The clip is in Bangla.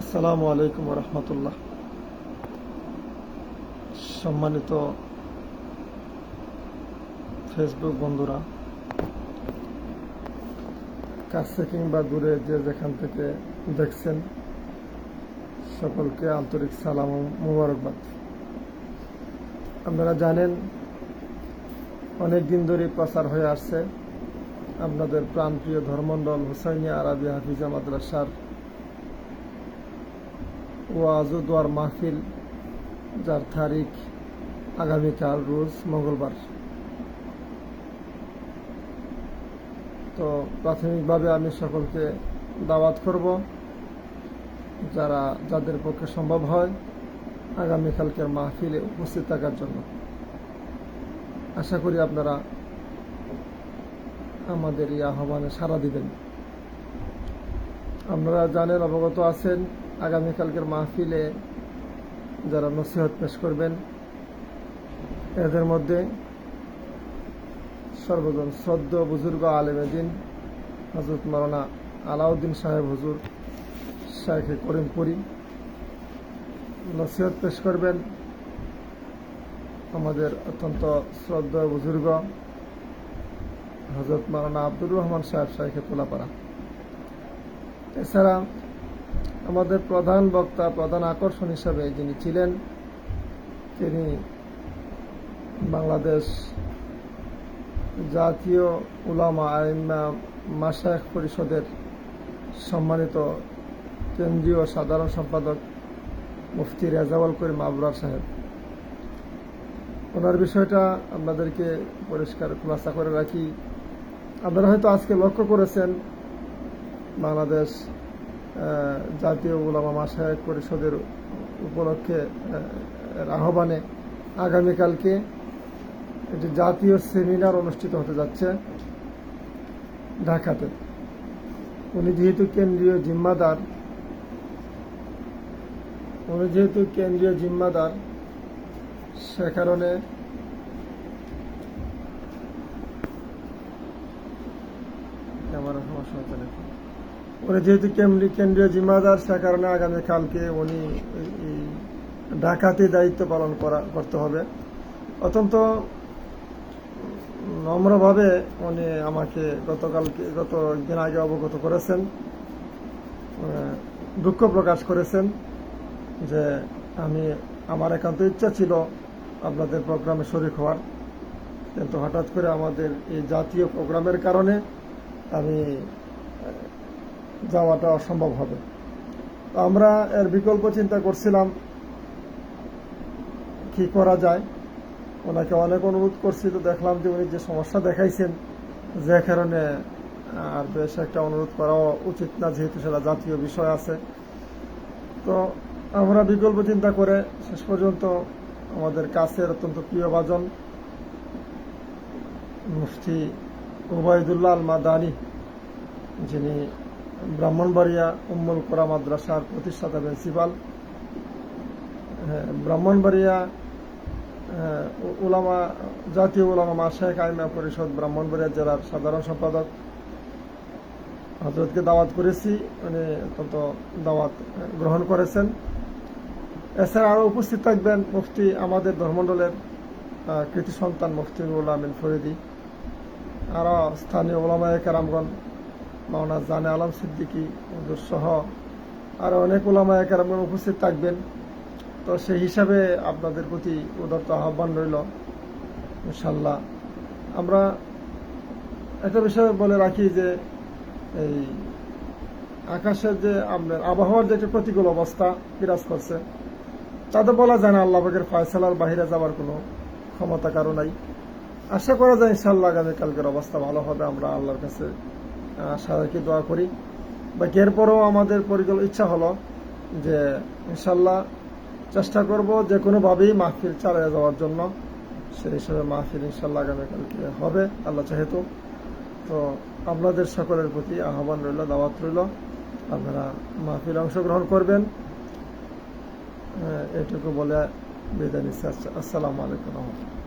আসসালামু আলাইকুম রহমতুল্লাহ সম্মানিত ফেসবুক বন্ধুরা, কাছে কিংবা দূরে যে যেখান থেকে দেখছেন, সকলকে আন্তরিক সালাম মুবারকবাদ। আপনারা জানেন, অনেক দিন ধরে প্রচার হয়ে আসছে আপনাদের প্রাণপ্রিয় ধর্মণ্ডল হুসাইনিয়া আরবিয়া হাফিজা মাদ্রাসার ওয়াজ ও দোয়ার মাহফিল, যার তারিখ আগামীকাল রোজ মঙ্গলবার। তো প্রাথমিকভাবে আমি সকলকে দাওয়াত করব, যারা, যাদের পক্ষে সম্ভব হয় আগামীকালকের মাহফিলে উপস্থিত থাকার জন্য। আশা করি আপনারা আমাদের এই আহ্বানে সাড়া দিবেন। আপনারা জানেন অবগত আছেন আগামীকালকের মাহফিলে যারা নসিহত পেশ করবেন, এদের মধ্যে সর্বজন শ্রদ্ধ বুজুর্গ আলেমেদিন হজরত মারানা আলাউদ্দিন সাহেব হুজুর শাহেখে করিমপুরি নসিহত পেশ করবেন। আমাদের অত্যন্ত শ্রদ্ধ বুজুর্গ হজরত মারানা আব্দুর রহমান সাহেব শাহেখে তোলাপাড়া। এছাড়া আমাদের প্রধান বক্তা, প্রধান আকর্ষণ হিসাবে যিনি ছিলেন, তিনি বাংলাদেশ জাতীয় উলামা আইমা মাসায়েখ পরিষদের সম্মানিত কেন্দ্রীয় সাধারণ সম্পাদক মুফতি রেজাওয়াল করিম আবরার সাহেব। ওনার বিষয়টা আপনাদেরকে পরিষ্কার খুলাসা করে রাখি। আপনারা হয়তো আজকে লক্ষ্য করেছেন, বাংলাদেশ জাতীয় উলামা মাসায়েক পরিষদের উপলক্ষে আহ্বানে আগামীকালকে একটি জাতীয় সেমিনার অনুষ্ঠিত হতে যাচ্ছে ঢাকাতে উনি যেহেতু কেন্দ্রীয় জিম্মাদার, উনি যেহেতু কেন্দ্রীয় জিম্মাদার, সে কারণে ক্যামেরার সমস্যা নাকি? উনি যেহেতু কেন্দ্রীয় কেন্দ্রীয় জিম্মাদার, সে কারণে আগামীকালকে উনি ঢাকাতে দায়িত্ব পালন করা, করতে হবে। অত্যন্ত নম্রভাবে উনি আমাকে গতকালকে, গত দিন আগে অবগত করেছেন দুঃখ প্রকাশ করেছেন যে আমি, আমার একান্ত ইচ্ছা ছিল আপনাদের প্রোগ্রামে শরিক হওয়ার। কিন্তু হঠাৎ করে আমাদের এই জাতীয় প্রোগ্রামের কারণে আমি যাওয়াটা অসম্ভব হবে। আমরা এর বিকল্প চিন্তা করছিলাম, কি করা যায়? ওনাকে অনেক অনুরোধ করছি, তো দেখলাম যে উনি যে সমস্যা দেখাইছেন, যে কারণে, আর বেশ একটা অনুরোধ করা উচিত না, যেহেতু সেটা জাতীয় বিষয় আছে। তো আমরা বিকল্প চিন্তা করে শেষ পর্যন্ত আমাদের কাছের অত্যন্ত প্রিয়ভাজন মুফতি ওবায়দুল্লাহ আল মাদানি যিনি ব্রাহ্মণবাড়িয়া উম্মুল কোরা মাদ্রাসার প্রতিষ্ঠাতা প্রিন্সিপাল। হ্যাঁ, ব্রাহ্মণবাড়িয়া আহ, উলামা জাতীয় উলামা মাসায়ক আইমা পরিষদ ব্রাহ্মণবাড়িয়া জেলার সাধারণ সম্পাদক। হজরতকে দাওয়াত করেছি উনি অত্যন্ত দাওয়াত গ্রহণ করেছেন। এছাড়া আরও উপস্থিত থাকবেন মুফতি আমাদের ধর্মণ্ডলের আহ, কৃতি সন্তান মুফতি নুরুল আমিন ফরিদি। আরও স্থানীয় ওলামায় কেরামগণ মাওনা জানে আলম সিদ্দিকী সহ আরও অনেক ওলামায় কেরামগণ উপস্থিত থাকবেন। তো সেই হিসাবে আপনাদের প্রতি উদারত আহ্বান রইল ইনশাল্লাহ আমরা একটা বিষয় বলে রাখি যে, এই আকাশের যে আপনার আবহাওয়ার যে একটা প্রতিকূল অবস্থা বিরাজ করছে, তাতে বলা যায় না আল্লাহ পাকের ফয়সালার বাহিরে যাওয়ার কোনো ক্ষমতা কারও নাই। আশা করা যায় ইনশাল্লাহ আগামীকালকের অবস্থা ভালো হবে, আমরা আল্লাহর কাছে রাখি দোয়া করি। বাকি এরপরেও আমাদের পরিকল্প ইচ্ছা হলো যে ইনশাল্লাহ চেষ্টা করব যে কোনোভাবেই মাহফিল চালিয়ে যাওয়ার জন্য। সেই হিসাবে মাহফিল ইনশাল্লাহ আগামীকালকে হবে আল্লাহ যেহেতু তো। আপনাদের সকলের প্রতি আহ্বান রইল দাওয়াত রইল। আপনারা মাহফিল অংশগ্রহণ করবেন। এটুকু বলে বিদায় নিচ্ছি। আচ্ছা, আসসালামু আলাইকুম রহমতুল্লাহ।